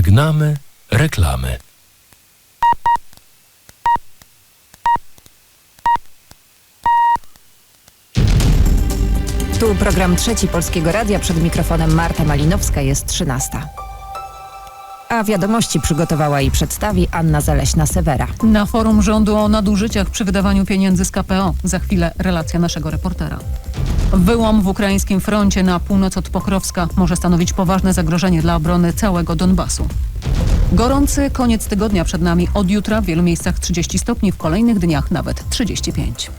Żegnamy reklamy. Tu program trzeci Polskiego Radia. Przed mikrofonem Marta Malinowska jest 13. A wiadomości przygotowała i przedstawi Anna Zaleśna-Sewera. Na forum rządu o nadużyciach przy wydawaniu pieniędzy z KPO. Za chwilę relacja naszego reportera. Wyłom w ukraińskim froncie na północ od Pokrowska może stanowić poważne zagrożenie dla obrony całego Donbasu. Gorący koniec tygodnia przed nami. Od jutra w wielu miejscach 30 stopni, w kolejnych dniach nawet 35.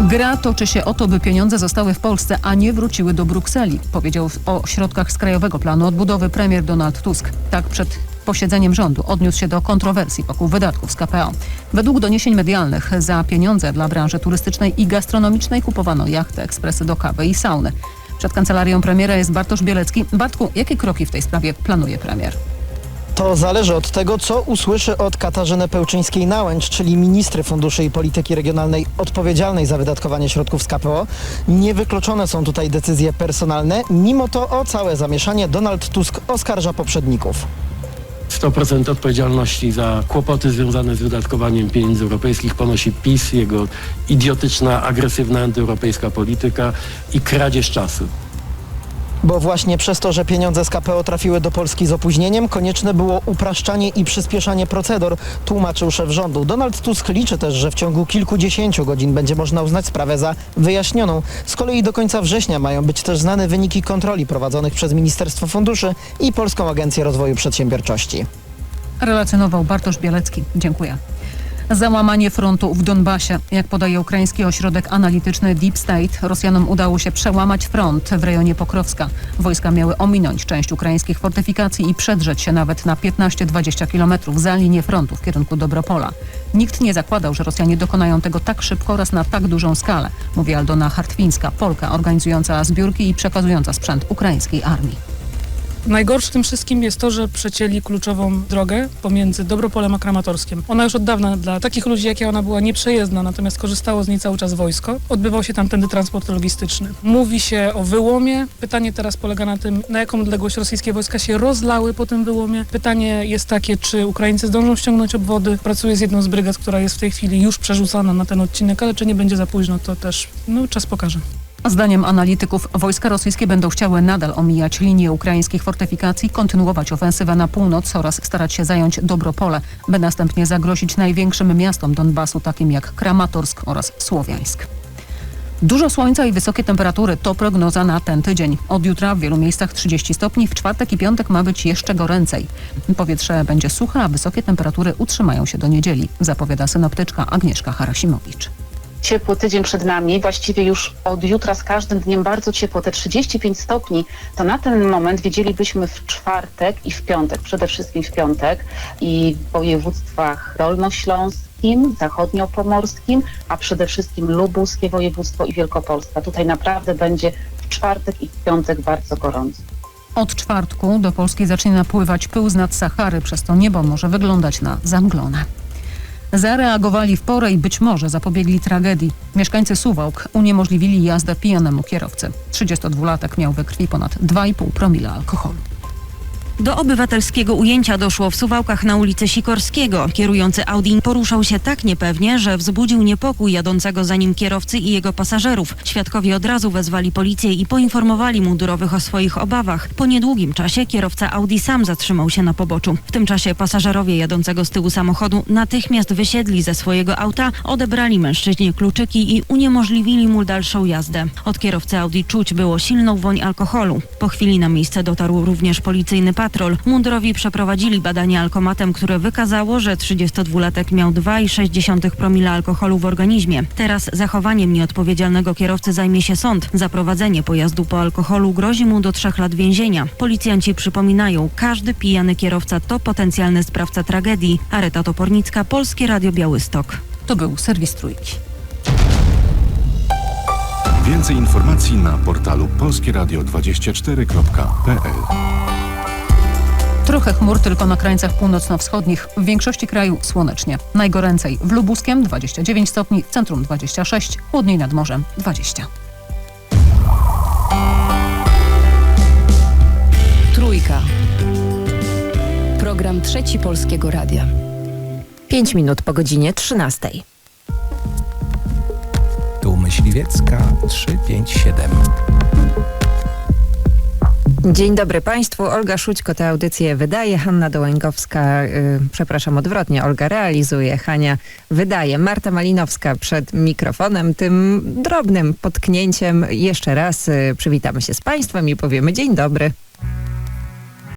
Gra toczy się o to, by pieniądze zostały w Polsce, a nie wróciły do Brukseli, powiedział o środkach z Krajowego Planu Odbudowy premier Donald Tusk. Tak przed posiedzeniem rządu odniósł się do kontrowersji wokół wydatków z KPO. Według doniesień medialnych za pieniądze dla branży turystycznej i gastronomicznej kupowano jachty, ekspresy do kawy i sauny. Przed kancelarią premiera jest Bartosz Bielecki. Bartku, jakie kroki w tej sprawie planuje premier? To zależy od tego, co usłyszy od Katarzyny Pełczyńskiej-Nałęcz, czyli ministry funduszy i polityki regionalnej odpowiedzialnej za wydatkowanie środków z KPO. Niewykluczone są tutaj decyzje personalne. Mimo to o całe zamieszanie Donald Tusk oskarża poprzedników. 100% odpowiedzialności za kłopoty związane z wydatkowaniem pieniędzy europejskich ponosi PiS, jego idiotyczna, agresywna antyeuropejska polityka i kradzież czasu. Bo właśnie przez to, że pieniądze z KPO trafiły do Polski z opóźnieniem, konieczne było upraszczanie i przyspieszanie procedur, tłumaczył szef rządu. Donald Tusk liczy też, że w ciągu kilkudziesięciu godzin będzie można uznać sprawę za wyjaśnioną. Z kolei do końca września mają być też znane wyniki kontroli prowadzonych przez Ministerstwo Funduszy i Polską Agencję Rozwoju Przedsiębiorczości. Relacjonował Bartosz Bielecki. Dziękuję. Załamanie frontu w Donbasie. Jak podaje ukraiński ośrodek analityczny Deep State, Rosjanom udało się przełamać front w rejonie Pokrowska. Wojska miały ominąć część ukraińskich fortyfikacji i przedrzeć się nawet na 15-20 km za linię frontu w kierunku Dobropola. Nikt nie zakładał, że Rosjanie dokonają tego tak szybko oraz na tak dużą skalę, mówi Aldona Hartwińska, Polka organizująca zbiórki i przekazująca sprzęt ukraińskiej armii. Najgorsze w tym wszystkim jest to, że przecięli kluczową drogę pomiędzy Dobropolem a Kramatorskiem. Ona już od dawna dla takich ludzi jak ja ona była nieprzejezdna, natomiast korzystało z niej cały czas wojsko. Odbywał się tamtędy transport logistyczny. Mówi się o wyłomie. Pytanie teraz polega na tym, na jaką odległość rosyjskie wojska się rozlały po tym wyłomie. Pytanie jest takie, czy Ukraińcy zdążą ściągnąć obwody. Pracuję z jedną z brygad, która jest w tej chwili już przerzucana na ten odcinek, ale czy nie będzie za późno, to też no, czas pokaże. Zdaniem analityków wojska rosyjskie będą chciały nadal omijać linię ukraińskich fortyfikacji, kontynuować ofensywę na północ oraz starać się zająć Dobropole, by następnie zagrozić największym miastom Donbasu, takim jak Kramatorsk oraz Słowiańsk. Dużo słońca i wysokie temperatury to prognoza na ten tydzień. Od jutra w wielu miejscach 30 stopni, w czwartek i piątek ma być jeszcze goręcej. Powietrze będzie suche, a wysokie temperatury utrzymają się do niedzieli, zapowiada synoptyczka Agnieszka Harasimowicz ciepły tydzień przed nami, właściwie już od jutra z każdym dniem bardzo ciepło, te 35 stopni, to na ten moment wiedzielibyśmy w czwartek i w piątek, przede wszystkim w piątek i w województwach dolnośląskim, zachodniopomorskim, a przede wszystkim lubuskie województwo i Wielkopolska. Tutaj naprawdę będzie w czwartek i w piątek bardzo gorąco. Od czwartku do Polski zacznie napływać pył z nad Sahary, przez to niebo może wyglądać na zamglone. Zareagowali w porę i być może zapobiegli tragedii. Mieszkańcy Suwałk uniemożliwili jazdę pijanemu kierowcy. 32-latek miał we krwi ponad 2,5 promila alkoholu. Do obywatelskiego ujęcia doszło w Suwałkach na ulicy Sikorskiego. Kierujący Audi poruszał się tak niepewnie, że wzbudził niepokój jadącego za nim kierowcy i jego pasażerów. Świadkowie od razu wezwali policję i poinformowali mundurowych o swoich obawach. Po niedługim czasie kierowca Audi sam zatrzymał się na poboczu. W tym czasie pasażerowie jadącego z tyłu samochodu natychmiast wysiedli ze swojego auta, odebrali mężczyźnie kluczyki i uniemożliwili mu dalszą jazdę. Od kierowcy Audi czuć było silną woń alkoholu. Po chwili na miejsce dotarł również policyjny patrol. Mundurowi przeprowadzili badanie alkomatem, które wykazało, że 32-latek miał 2,6 promila alkoholu w organizmie. Teraz zachowaniem nieodpowiedzialnego kierowcy zajmie się sąd. Zaprowadzenie pojazdu po alkoholu grozi mu do trzech lat więzienia. Policjanci przypominają, każdy pijany kierowca to potencjalny sprawca tragedii. Areta Topornicka, Polskie Radio Białystok. To był serwis Trójki. Więcej informacji na portalu polskieradio24.pl Trochę chmur tylko na krańcach północno-wschodnich. W większości kraju słonecznie. Najgoręcej w Lubuskiem 29 stopni, w centrum 26, chłodniej nad morzem 20. Trójka. Program Trzeci Polskiego Radia. 5 minut po godzinie 13. Tu Myśliwiecka 357. Dzień dobry Państwu. Olga Szućko tę audycję wydaje, Hanna Dołęgowska, y, przepraszam odwrotnie, Olga realizuje, Hania wydaje. Marta Malinowska przed mikrofonem, tym drobnym potknięciem. Jeszcze raz y, przywitamy się z Państwem i powiemy dzień dobry.